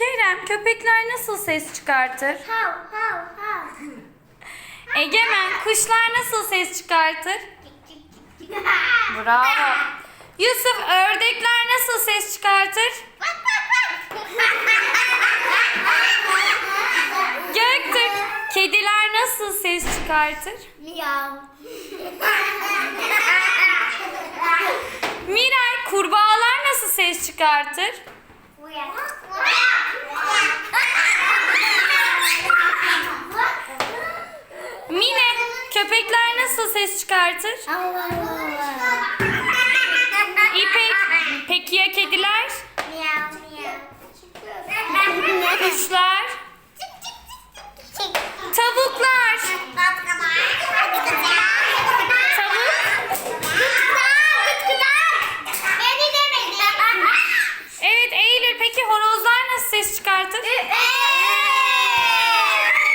Kerem köpekler nasıl ses çıkartır? Hav hav hav. Egemen kuşlar nasıl ses çıkartır? Bravo. Yusuf ördekler nasıl ses çıkartır? Göktürk kediler nasıl ses çıkartır? Miyav. Miray kurbağalar nasıl ses çıkartır? Mine köpekler nasıl ses çıkartır? İpek peki ya kediler? Miyav miyav. Kuşlar?